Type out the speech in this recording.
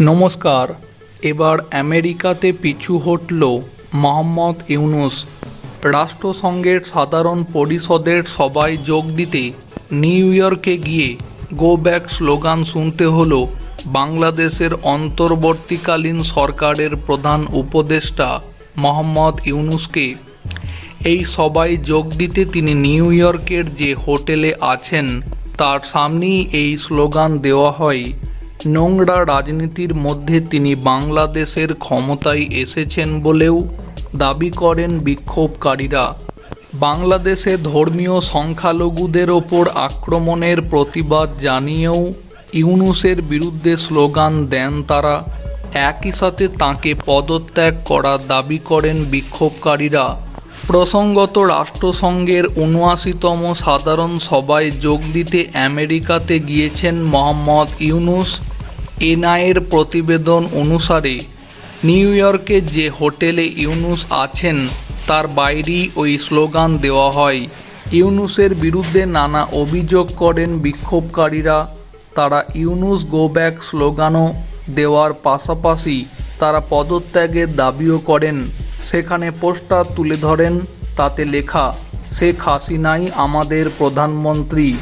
নমস্কার। এবার আমেরিকাতে পিছু হটল মোহাম্মদ ইউনুস। রাষ্ট্রসংঘের সাধারণ পরিষদের সভায় যোগ দিতে নিউ ইয়র্কে গিয়ে গো ব্যাক স্লোগান শুনতে হলো বাংলাদেশের অন্তর্বর্তীকালীন সরকারের প্রধান উপদেষ্টা মোহাম্মদ ইউনুসকে। এই সবাই যোগ দিতে তিনি নিউ ইয়র্কের যে হোটেলে আছেন, তার সামনেই এই স্লোগান দেওয়া হয় নোংরা রাজনীতির মধ্যে তিনি বাংলাদেশের ক্ষমতায় এসেছেন বলেও দাবি করেন বিক্ষোভকারীরা। বাংলাদেশে ধর্মীয় সংখ্যালঘুদের ওপর আক্রমণের প্রতিবাদ জানিয়েও ইউনুসের বিরুদ্ধে স্লোগান দেন তারা। একই সাথে তাঁকে পদত্যাগ করার দাবি করেন বিক্ষোভকারীরা। প্রসঙ্গত রাষ্ট্রসংঘের উনআশিতম সাধারণ সভায় যোগ দিতে আমেরিকাতে গিয়েছেন মোহাম্মদ ইউনুস। এনআইয়ের প্রতিবেদন অনুসারে, নিউ ইয়র্কে যে হোটেলে ইউনুস আছেন, তার বাইরেই ওই স্লোগান দেওয়া হয়, ইউনুসের বিরুদ্ধে নানা অভিযোগ করেন বিক্ষোভকারীরা। তারা ইউনুস গো ব্যাক স্লোগানও দেওয়ার পাশাপাশি তারা পদত্যাগের দাবিও করেন। সেখানে পোস্টার তুলে ধরেন, তাতে লেখা, শেখ হাসিনাই আমাদের প্রধানমন্ত্রী।